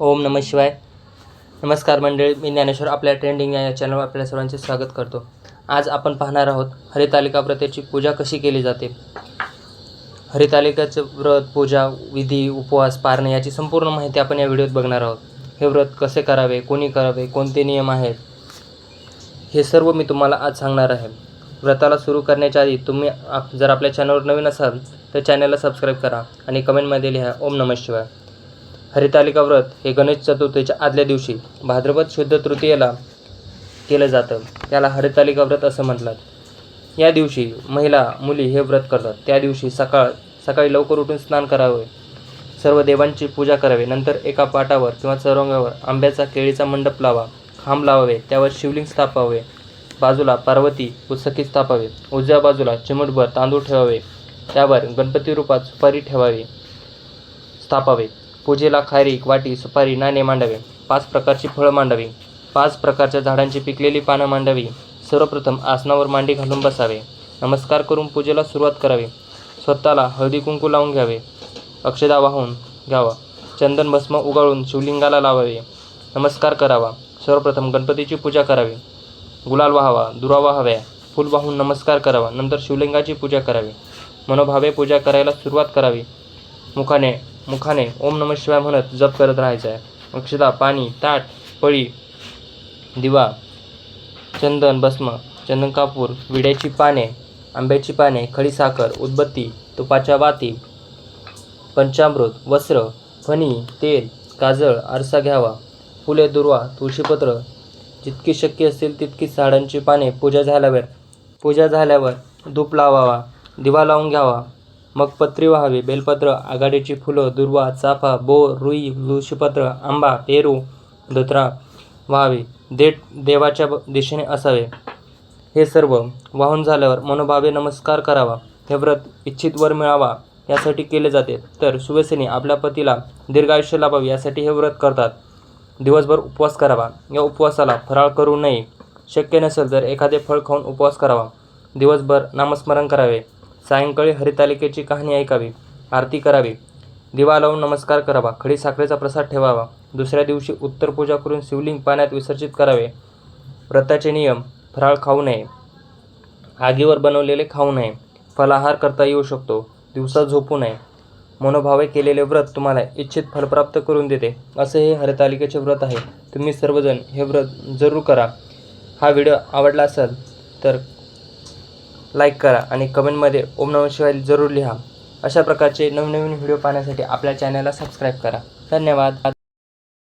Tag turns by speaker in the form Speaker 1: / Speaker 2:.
Speaker 1: ओम नम शिवाय. नमस्कार मंडळी मी ज्ञानेश्वर आपल्या ट्रेंडिंग या चॅनलवर आपल्या सर्वांचे स्वागत करतो. आज आपण पाहणार आहोत हरितालिका व्रताची पूजा कशी केली जाते? हरितालिकाचं व्रत पूजा विधी उपवास पारणे याची संपूर्ण माहिती आपण या व्हिडिओत बघणार आहोत. हे व्रत कसे करावे कोणी करावे कोणते नियम आहेत हे सर्व मी तुम्हाला आज सांगणार आहे. व्रताला सुरू करण्याच्या आधी तुम्ही आप जर आपल्या चॅनलवर नवीन असाल तर चॅनलला सबस्क्राईब करा आणि कमेंटमध्ये लिहा ओम नमः शिवाय. हरितालिका व्रत हे गणेश चतुर्थीच्या आदल्या दिवशी भाद्रपद शुद्ध तृतीयेला केलं जातं. त्याला हरितालिका व्रत असं म्हणतात या दिवशी महिला मुली हे व्रत करतात. त्या दिवशी सकाळ सकाळी लवकर उठून स्नान करावे. सर्व देवांची पूजा करावी. नंतर एका पाटावर किंवा चौरंगावर आंब्याचा केळीचा मंडप लावा खांब लावावे त्यावर शिवलिंग स्थापावे बाजूला पार्वती पुस्तकी स्थापावे उजव्या बाजूला चिमटभर तांदूळ ठेवावे त्यावर गणपती रूपात सुपारी ठेवावी स्थापावे. पूजेला खारीक वाटी सुपारी नाणे मांडावे. पाच प्रकारची फळं मांडावी. पाच प्रकारच्या झाडांची पिकलेली पानं मांडावी. सर्वप्रथम आसनावर मांडी घालून बसावे. नमस्कार करून पूजेला सुरुवात करावी. स्वतःला हळदी कुंकू लावून घ्यावे. अक्षदा वाहून घ्यावा. चंदन भस्म उगाळून शिवलिंगाला लावावे. नमस्कार करावा. सर्वप्रथम गणपतीची पूजा करावी. गुलाल वाहावा दुरा वाहाव्या. फूल वाहून नमस्कार करावा. नंतर शिवलिंगाची पूजा करावी. मनोभावे पूजा करायला सुरुवात करावी. मुखाने मुखाने ओम नम शिवाय म्हणत जप करत राहायचं आहे. अक्षदा पाणी ताट पळी दिवा चंदन भस्म चंदन कापूर विड्याची पाने आंब्याची पाने खडीसाखर उदबत्ती तुपाच्या वाती पंचामृत वस्त्र फणी तेल काजळ आरसा घ्यावा. फुले दुर्वा तुळशीपत्र जितकी शक्य असतील तितकी झाडांची पाने पूजा झाल्यावर पूजा झाल्यावर धूप लावावा. दिवा लावून घ्यावा. मग पत्री वाहावे. बेलपत्र आघाडीची फुलं दुर्वा चाफा बोर रुई तुळशीपत्र आंबा पेरू धोत्रा वाहावे. देठ देवाच्या दिशेने असावे. हे सर्व वाहून झाल्यावर मनोभावे नमस्कार करावा. हे व्रत इच्छित वर मिळावा यासाठी केले जाते. तर सुवेसिनी आपल्या पतीला दीर्घायुष्य लाभावे यासाठी हे व्रत करतात. दिवसभर उपवास करावा. या उपवासाला फराळ करू नये. शक्य नसेल तर एखादे फळ खाऊन उपवास करावा. दिवसभर नामस्मरण करावे. सायंकाळी हरितालिकेची कहाणी ऐकावी आरती करावी दिवा लावून नमस्कार करावा खडी साखरेचा प्रसाद ठेवावा दुसऱ्या दिवशी उत्तर पूजा करून शिवलिंग पाण्यात विसर्जित करावे व्रताचे नियम फराळ खाऊ नये आगीवर बनवलेले खाऊ नये फलाहार करता येऊ शकतो दिवसा झोपू नये मनोभावे केलेले व्रत तुम्हाला इच्छित फल प्राप्त करून देते असे हे हरितालिकेचे व्रत आहे. तुम्ही सर्वजण हे व्रत जरूर करा. हा व्हिडिओ आवडला असेल तर लाईक करा आणि कमेंटमध्ये ओम नमः शिवाय जरूर लिहा. अशा प्रकारचे नवनवीन व्हिडिओ पाहण्यासाठी आपल्या चॅनलला सबस्क्राईब करा. धन्यवाद.